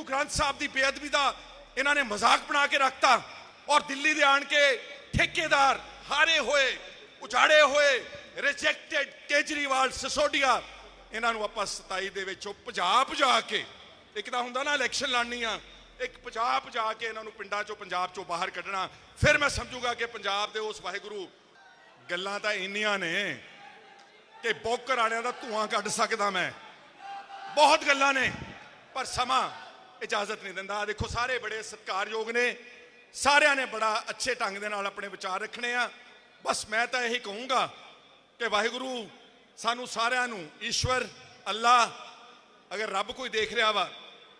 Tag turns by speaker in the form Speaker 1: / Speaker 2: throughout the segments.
Speaker 1: ਗੁਰੂ ਗ੍ਰੰਥ ਸਾਹਿਬ ਦੀ ਬੇਅਦਬੀ ਦਾ ਇਹਨਾਂ ਨੇ ਮਜ਼ਾਕ ਬਣਾ ਕੇ ਰੱਖਤਾ ਔਰ ਦਿੱਲੀ ਦੇ ਆਣ ਕੇ ਠੇਕੇਦਾਰ ਹਾਰੇ ਹੋਏ, ਉਜਾੜੇ ਹੋਏ ਰਿਜੈਕਟਡ ਕੇਜਰੀਵਾਲ ਸਿਸੋਡੀਆ, ਇਹਨਾਂ ਨੂੰ ਆਪਾਂ 27 ਦੇ ਵਿੱਚੋਂ ਭਜਾ ਭਜਾ ਕੇ, ਇੱਕ ਤਾਂ ਹੁੰਦਾ ਨਾ ਇਲੈਕਸ਼ਨ ਲੜਨੀ ਆ ਇੱਕ ਭਜਾ ਭਜਾ ਕੇ ਇਹਨਾਂ ਨੂੰ ਪਿੰਡਾਂ ਚੋਂ, ਪੰਜਾਬ ਚੋਂ ਬਾਹਰ ਕੱਢਣਾ, ਫਿਰ ਮੈਂ ਸਮਝੂਗਾ ਕਿ ਪੰਜਾਬ ਦੇ ਉਸ ਵਾਹਿਗੁਰੂ ਗੱਲਾਂ ਤਾਂ ਇੰਨੀਆਂ ਨੇ ਕਿ ਬੋਕਰ ਵਾਲਿਆਂ ਦਾ ਧੂਆਂ ਕੱਢ ਸਕਦਾ ਮੈਂ। ਬਹੁਤ ਗੱਲਾਂ ਨੇ, ਪਰ ਸਮਾਂ ਇਜਾਜ਼ਤ ਨਹੀਂ ਦਿੰਦਾ। ਆਹ ਦੇਖੋ, ਸਾਰੇ ਬੜੇ ਸਤਿਕਾਰਯੋਗ ਨੇ। ਸਾਰਿਆਂ ਨੇ ਬੜਾ ਅੱਛੇ ਢੰਗ ਦੇ ਨਾਲ ਆਪਣੇ ਵਿਚਾਰ ਰੱਖਣੇ ਆ। ਬਸ ਮੈਂ ਤਾਂ ਇਹੀ ਕਹੂੰਗਾ ਕਿ ਵਾਹਿਗੁਰੂ, ਸਾਨੂੰ ਸਾਰਿਆਂ ਨੂੰ ਈਸ਼ਵਰ ਅੱਲਾ ਅਗਰ ਰੱਬ ਕੋਈ ਦੇਖ ਰਿਹਾ ਵਾ,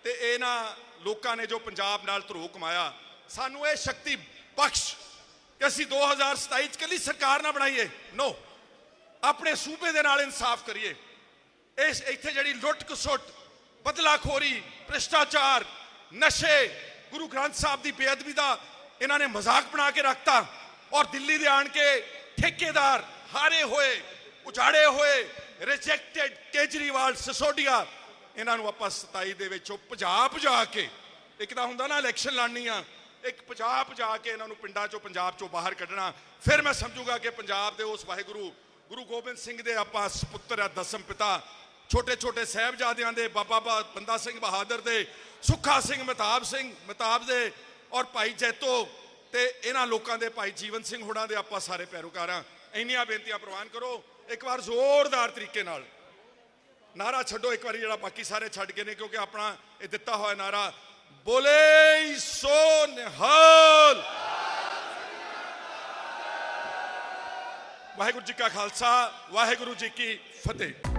Speaker 1: ਤੇ ਇਹਨਾਂ ਲੋਕਾਂ ਨੇ ਜੋ ਪੰਜਾਬ ਨਾਲ ਧਰੋ ਕਮਾਇਆ, ਸਾਨੂੰ ਇਹ ਸ਼ਕਤੀ ਬਖਸ਼ ਕਿ ਅਸੀਂ 2027 ਚ ਕੱਲੀ ਸਰਕਾਰ ਨਾ ਬਣਾਈਏ। ਨੋ ਆਪਣੇ ਸੂਬੇ ਦੇ ਨਾਲ ਇਨਸਾਫ ਕਰੀਏ। ਇਸ, ਇੱਥੇ ਜਿਹੜੀ ਲੁੱਟ ਕਸੁੱਟ ਬਦਲਾਖੋਰੀ, ਭ੍ਰਿਸ਼ਟਾਚਾਰ, ਨਸ਼ੇ, ਗੁਰੂ ਗ੍ਰੰਥ ਸਾਹਿਬ ਦੀ ਬੇਅਦਬੀ ਦਾ ਇਹਨਾਂ ਨੇ ਮਜ਼ਾਕ ਬਣਾ ਕੇ ਰੱਖਤਾ ਔਰ ਦਿੱਲੀ ਦੇ ਆਣ ਕੇ ਠੇਕੇਦਾਰ ਹਾਰੇ ਹੋਏ, ਉਜਾੜੇ ਹੋਏ ਰਿਜੈਕਟਡ ਕੇਜਰੀਵਾਲ ਸਿਸੋਡੀਆ ਇਹਨਾਂ ਨੂੰ ਆਪਾਂ 27 ਦੇ ਵਿੱਚੋਂ ਭਜਾ ਭਜਾ ਕੇ, ਇੱਕ ਤਾਂ ਹੁੰਦਾ ਨਾ ਇਲੈਕਸ਼ਨ ਲੜਨੀ ਆ ਇੱਕ ਭਜਾ ਭਜਾ ਕੇ ਇਹਨਾਂ ਨੂੰ ਪਿੰਡਾਂ ਚੋਂ, ਪੰਜਾਬ ਚੋਂ ਬਾਹਰ ਕੱਢਣਾ, ਫਿਰ ਮੈਂ ਸਮਝੂਗਾ ਕਿ ਪੰਜਾਬ ਦੇ ਉਸ ਵਾਹਿਗੁਰੂ, ਗੁਰੂ ਗੋਬਿੰਦ ਸਿੰਘ ਦੇ ਆਪਾਂ ਸੁਪੁੱਤਰ ਆ, ਦਸਮ ਪਿਤਾ ਛੋਟੇ ਛੋਟੇ ਸਾਹਿਬਜ਼ਾਦਿਆਂ ਦੇ, ਬਾਬਾ ਬਾ- ਬੰਦਾ ਸਿੰਘ ਬਹਾਦਰ ਦੇ, ਸੁੱਖਾ ਸਿੰਘ ਮਹਿਤਾਬ ਸਿੰਘ ਮਹਿਤਾਬ ਦੇ ਔਰ ਭਾਈ ਜੈਤੋ ਤੇ ਇਹਨਾਂ ਲੋਕਾਂ ਦੇ ਭਾਈ ਜੀਵਨ ਸਿੰਘ ਹੋਣਾ ਦੇ ਆਪਾਂ ਸਾਰੇ ਪੈਰੋਕਾਰਾਂ। ਇੰਨੀਆਂ ਬੇਨਤੀਆਂ ਪ੍ਰਵਾਨ ਕਰੋ, ਇੱਕ ਵਾਰ ਜ਼ੋਰਦਾਰ ਤਰੀਕੇ ਨਾਲ। ਨਾਰਾ ਛੱਡੋ, ਇੱਕ ਵਾਰੀ ਜਿਹੜਾ ਬਾਕੀ ਸਾਰੇ ਛੱਡ ਗਏ ਨੇ, ਕਿਉਂਕਿ ਆਪਣਾ ਇਹ ਦਿੱਤਾ ਹੋਇਆ ਨਾਰਾ ਬੋਲੇ ਸੋ ਨਿਹਾਲ। ਵਾਹਿਗੁਰੂ ਜੀ ਕਾ ਖਾਲਸਾ, ਵਾਹਿਗੁਰੂ ਜੀ ਕੀ ਫਤਿਹ।